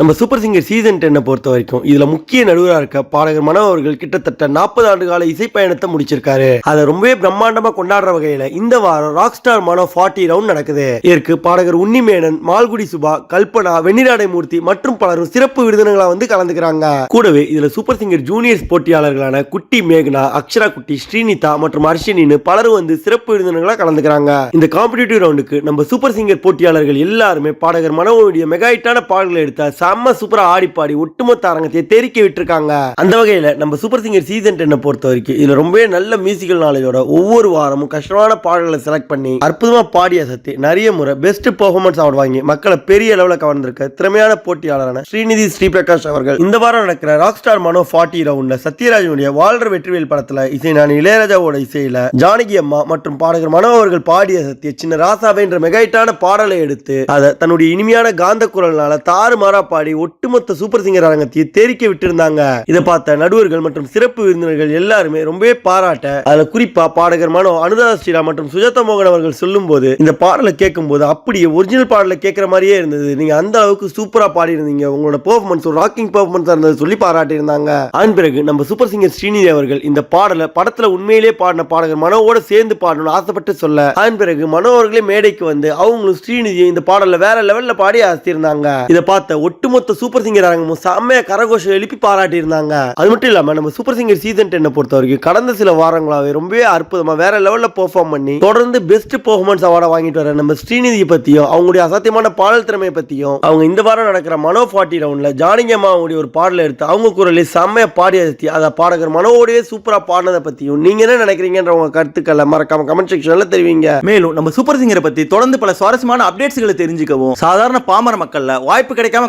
நம்ம super singer season டென்னை பொறுத்த வரைக்கும் இதுல முக்கிய நடுவராக இருக்க பாடகர் மனோ அவர்கள் கிட்டத்தட்ட நாற்பது ஆண்டு கால இசை பயணத்தை முடிச்சிருக்காரு. அதை ரொம்பவே பிரம்மாண்டமா கொண்டாடுற வகையில இந்த வாரம் rock star Mano forty round நடக்குது. இதற்கு பாடகர் உன்னிமேனன் மால்குடி சுபா கல்பனா வெண்ணிராடை மூர்த்தி மற்றும் பலரும் சிறப்பு விருந்தினர்களா வந்து கலந்துக்கிறாங்க. கூடவே இதுல சூப்பர் சிங்கர் ஜூனியர்ஸ் போட்டியாளர்களான குட்டி மேகனா அக்ஷரா குட்டி ஸ்ரீனிதா மற்றும் அர்ஷினின்னு பலரும் வந்து சிறப்பு விருந்தினர்களா கலந்துக்கிறாங்க. இந்த காம்படிட்டிவ் ரவுண்டுக்கு நம்ம சூப்பர் சிங்கர் போட்டியாளர்கள் எல்லாருமே பாடகர் மனோவுடைய மெகாயிட்டான பாடல்களை எடுத்த செம்ம சூப்பரா ஆடி பாடி ஒட்டுமொத்த அரங்கத்தையே தெரிக்க விட்டுருக்காங்க. அந்த வகையில நம்ம சூப்பர் சிங்கர் சீசன் டென்னை பொறுத்த வரைக்கும் இதுல ரொம்பவே நல்ல மியூசிக்கல் நாலேஜோட ஒவ்வொரு வாரமும் கஷ்டமான பாடல்களை செலக்ட் பண்ணி அற்புதமா பாடி அசத்தி நிறைய முறை பெஸ்ட் பெர்ஃபார்மன்ஸ் அவார்டு வாங்கி மக்களை பெரிய அளவுல கவர்ந்திருக்க திறமையான போட்டியாளரான ஸ்ரீநிதி ஸ்ரீபிரகாஷ் அவர்கள் இந்த வாரம் நடக்கிற ராக் ஸ்டார் மனோ ஃபார்ட்டி ரவுண்ட்ல சத்யராஜனுடைய வாழ்ற வெற்றிவேல் படத்துல இசை நான் இளையராஜாவோட இசையில ஜானகி அம்மா மற்றும் பாடகர் மனோ அவர்கள் பாடிய சத்திய சின்ன ராசாவை என்ற மெகைட்டான பாடலை எடுத்து அதை தன்னுடைய இனிமையான காந்த குரல்னால தாறுமாறா பாடி ஒட்டுமொத்த சூப்பர் சிங்கர் அரங்கத்தை தெரிக்க விட்டிருந்தாங்க. இதை பார்த்த நடுவர்கள் மற்றும் சிறப்பு விருந்தினர்கள் எல்லாருமே ரொம்பவே பாராட்ட அதுல குறிப்பா பாடகர் மனோ அனுராதா ஸ்ரீராம் மற்றும் சுஜாதா மோகன் அவர்கள் சொல்லும் போது இந்த பாடலை கேட்கும்போது அப்படியே ஒரிஜினல் பாடலை கேட்கிற மாதிரியே இருந்தது. நீங்க அந்த அளவுக்கு சூப்பரா பாடி இருந்தீங்க உங்களோட பெர்ஃபார்மன்ஸ் ஒரு ராக்கிங் பெர்ஃபார்மன்ஸ் இருந்தது சொல்லி பாராட்டி இருந்தாங்க அதன் பிறகு நம்ம சூப்பர் சிங்கர் ஸ்ரீநிதி அவர்கள் இந்த பாடலை படத்துல உண்மையிலேயே பாடின பாடகர் மனோவோட சேர்ந்து பாடணும்னு ஆசைப்பட்டு சொல்ல அதன் பிறகு மனோ அவர்களே மேடைக்கு வந்து அவங்களும் ஸ்ரீநிதியை இந்த பாடல வேற லெவல்ல பாடி ஆசித்திருந்தாங்க. இதை பார்த்த ஒட்டுமொத்த சூப்பர் சிங்கர் அரங்கமும் செம்மையா கரகோஷம் எழுப்பி பாராட்டி இருந்தாங்க அது மட்டும் இல்லாம நம்ம சூப்பர் சிங்கர் சீசன் டென்னை பொறுத்த வரைக்கும் கடந்த சில வாரங்களாவே ரொம்பவே அற்புதமா வேற லெவல்ல பெர்ஃபார்ம் பண்ணி தொடர்ந்து பெஸ்ட் பெர்ஃபார்மன்ஸ் அவார்டை வாங்கிட்டு வர நம்ம ஸ்ரீநிதியை பத்தியும் அவங்களுடைய அசாத்தியமான பாடல் திறமையை பத்தியும் அவங்க இந்த வாரம் நடக்கிற மனோ ஃபார்ட்டி ரவுண்ட்ல ஜானிங்கம்மா அம்மாவுடைய ஒரு பாடலை எடுத்து அவங்க குரலை செம்மையா பாடி அதை பாடகர் மனோவோடய சூப்பரா பாடினதை பத்தியும் நீங்க என்ன நினைக்கிறீங்கன்ற உங்க கருத்துக்களை மறக்காம கமெண்ட் செக்ஷன்ல தெரிவிங்க. மேலும் நம்ம சூப்பர் சிங்கரை பத்தி தொடர்ந்து பல சுவாரஸ்யமான அப்டேட்ஸ்களை தெரிஞ்சுக்கவும் சாதாரண பாமர மக்கள்ல வாய்ப்பு கிடைக்காம